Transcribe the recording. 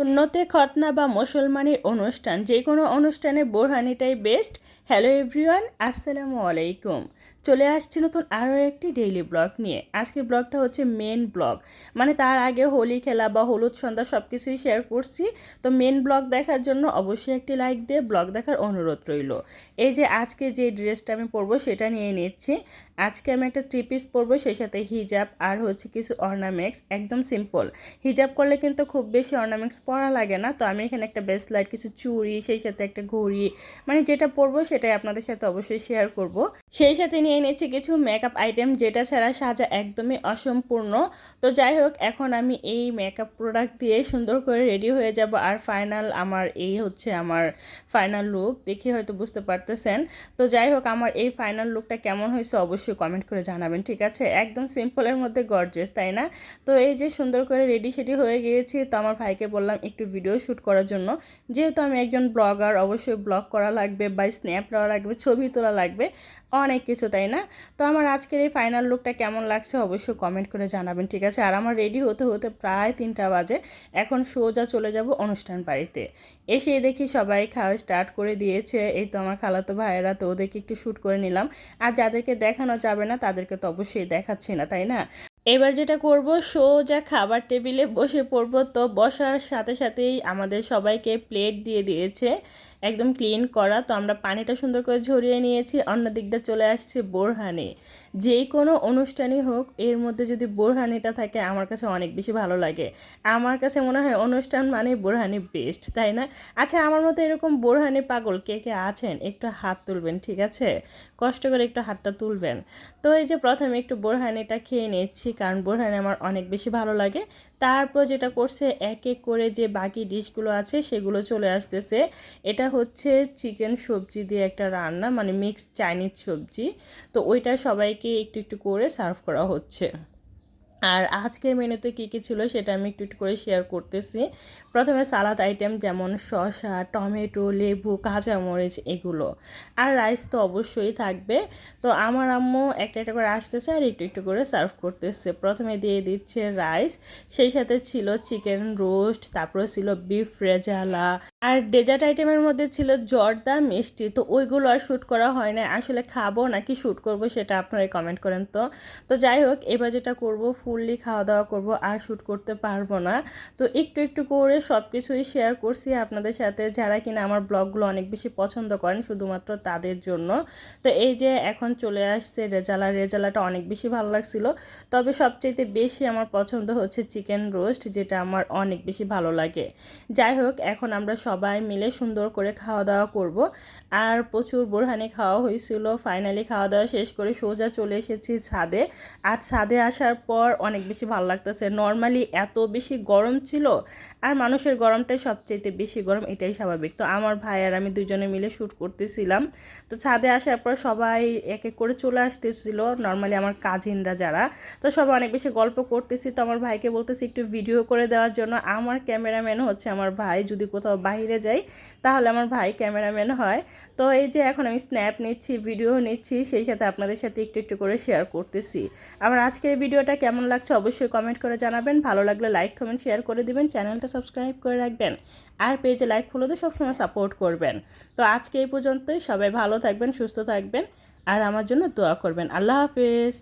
সুন্নতে খতনা বা মুসলমানের অনুষ্ঠান, যে কোনো অনুষ্ঠানে বোরহানিটাই বেস্ট হ্যালো এভরিওয়ান আসসালামু আলাইকুম। চলে আসছি নতুন আরও একটি ডেইলি ব্লগ নিয়ে। আজকের ব্লগটা হচ্ছে মেন ব্লগ মানে তার আগে হোলি খেলা বা হলুদ সন্ধ্যা সব কিছুই শেয়ার করছি। তো মেন ব্লগ দেখার জন্য অবশ্যই একটি লাইক দিয়ে ব্লগ দেখার অনুরোধ রইল। এই যে আজকে যে ড্রেসটা আমি পরবো সেটা নিয়ে নিচ্ছি। আজকে আমি একটা থ্রি পিস পরবো, সেই সাথে হিজাব আর হচ্ছে কিছু অর্নামেন্টস একদম সিম্পল হিজাব করলে কিন্তু খুব বেশি অর্নামেন্টস পরা লাগে না। তো আমি এখানে একটা বেসলাইট কিছু চুড়ি, সেই সাথে একটা ঘড়ি মানে যেটা পরবো সেটাই আপনাদের সাথে অবশ্যই শেয়ার করব। সেই সাথে নিয়ে নিয়েছি কিছু মেকআপ আইটেম যেটা ছাড়া সাজা একদমই অসম্পূর্ণ। তো যাই হোক, এখন আমি এই মেকআপ প্রোডাক্ট দিয়ে সুন্দর করে রেডি হয়ে যাব। আর ফাইনাল আমার এই হচ্ছে আমার ফাইনাল লুক দেখে হয়তো বুঝতে পারতেছেন। তো যাই হোক, আমার এই ফাইনাল লুকটা কেমন হয়েছে অবশ্যই কমেন্ট করে জানাবেন, ঠিক আছে? একদম সিম্পলের মধ্যে গর্জেস তাই না? তো এই যে সুন্দর করে রেডি সেডি হয়ে গিয়েছি। তো আমার ভাইকে বললাম একটু ভিডিও শ্যুট করার জন্য। যেহেতু আমি একজন ব্লগার অবশ্যই ব্লগ করা লাগবে বা স্ন্যাপ নেওয়া লাগবে, ছবি তোলা লাগবে, অনেক কিছু, তাই না? তো আমার আজকের এই ফাইনাল লুকটা কেমন লাগছে অবশ্যই কমেন্ট করে জানাবেন, ঠিক আছে? আর আমার রেডি হতে হতে প্রায় তিনটা বাজে, এখন সোজা চলে যাব অনুষ্ঠান বাড়িতে। এসে দেখি সবাই খাওয়া স্টার্ট করে দিয়েছে, এই তো আমার খালাতো ভাইয়েরা, তো ওদেরকে একটু শ্যুট করে নিলাম। আর যাদেরকে দেখানো যাবে না, তাদেরকে তো অবশ্যই দেখাচ্ছি না, তাই না? এবার যেটা করব, সোজা খাবার টেবিলে বসে পড়ব। তো বসার সাথে সাথেই আমাদের সবাইকে প্লেট দিয়ে দিয়েছে, একদম ক্লিন করা। তো আমরা পানিটা সুন্দর করে ঝরিয়ে নিয়েছি অন্য দিক দিয়ে চলে আসছে বোরহানি। যেই কোনো অনুষ্ঠানই হোক, এর মধ্যে যদি বোরহানিটা থাকে, আমার কাছে অনেক বেশি ভালো লাগে। আমার কাছে মনে হয় অনুষ্ঠান মানে বোরহানি বেস্ট তাই না? আচ্ছা আমার মতো এরকম বোরহানি পাগল কে কে আছেন? একটু হাত তুলবেন, ঠিক আছে? কষ্ট করে একটু হাতটা তুলবেন। তো এই যে প্রথমে একটু বোরহানিটা খেয়ে নিচ্ছি। কারণ বোরহানি আমার অনেক বেশি ভালো লাগে। তারপর যেটা করছে, এক এক করে যে বাকি ডিশগুলো আছে সেগুলো চলে আসতেছে। এটা হচ্ছে চিকেন সবজি দিয়ে একটা রান্না মানে মিক্সড চাইনিজ সবজি। তো ওইটা সবাইকে একটু একটু করে সার্ভ করা হচ্ছে। আর আজকের মেনুতে কী কী ছিল সেটা আমি একটু একটু করে শেয়ার করতেছি। প্রথমে সালাদ আইটেম যেমন শসা, টমেটো, লেবু, কাঁচামরিচ এগুলো। আর রাইস তো অবশ্যই থাকবে। তো আমার আম্মু একটা একটা করে আসতেছে আর একটু একটু করে সার্ভ করতেছে। প্রথমে দিয়ে দিচ্ছে রাইস সেই সাথে ছিল চিকেন রোস্ট তারপরে ছিল বিফ রেজালা আর ডেজার্ট আইটেমের মধ্যে ছিল জর্দা মিষ্টি, তো ওইগুলো আর শ্যুট করা হয় না আসলে খাব নাকি শ্যুট করব সেটা আপনারাই কমেন্ট করেন তো। তো যাই হোক, এবার যেটা করব ফুললি খাওয়া দাওয়া করব, আর শ্যুট করতে পারব না। তো একটু একটু করে সব কিছুই শেয়ার করছি আপনাদের সাথে। যারা কিনা আমার ব্লগগুলো অনেক বেশি পছন্দ করেন, শুধুমাত্র তাদের জন্য। তো এই যে এখন চলে আসছে রেজালা। রেজালাটা অনেক বেশি ভালো লাগছিল। তবে সবচেয়ে বেশি আমার পছন্দ হচ্ছে চিকেন রোস্ট যেটা আমার অনেক বেশি ভালো লাগে। যাই হোক, এখন আমরা সবাই মিলে সুন্দর করে খাওয়া দাওয়া করব। আর প্রচুর বোরহানি খাওয়া হয়েছিল। ফাইনালি খাওয়া দাওয়া শেষ করে সোজা চলে এসেছি ছাদে। আর ছাদে আসার পর অনেক বেশি ভালো লাগতেছে। নর্মালি এত বেশি গরম ছিল আর মানুষের গরমটাই সবচেয়ে বেশি গরম, এটাই স্বাভাবিক। তো আমার ভাই আর আমি দুজনে মিলে শ্যুট করতেছিলাম। তো ছাদে আসার পর সবাই এক এক করে চলে আসতেছিল। নর্মালি আমার কাজিনরা যারা। তো সবাই অনেক বেশি গল্প করতেছি। তো আমার ভাইকে বলতেছি একটু ভিডিও করে দেওয়ার জন্য। আমার ক্যামেরাম্যান হচ্ছে আমার ভাই। যদি কোথাও বাইরে যাই, তাহলে আমার ভাই ক্যামেরাম্যান হয়। তো এই যে এখন আমি স্ন্যাপ নিচ্ছি ভিডিও নিচ্ছি, সেই সাথে আপনাদের সাথে একটু একটু করে শেয়ার করতেছি। আবার আজকের ভিডিওটা কেমন লাগছে অবশ্যই কমেন্ট করে জানাবেন। ভালো লাগলে লাইক কমেন্ট শেয়ার করে দিবেন চ্যানেলটা সাবস্ক্রাইব করে রাখবেন। আর পেজে লাইক ফলো দিয়ে সবসময় সাপোর্ট করবেন। তো আজকে এই পর্যন্তই, সবাই ভালো থাকবেন, সুস্থ থাকবেন, আর আমার জন্য দোয়া করবেন। আল্লাহ হাফেজ।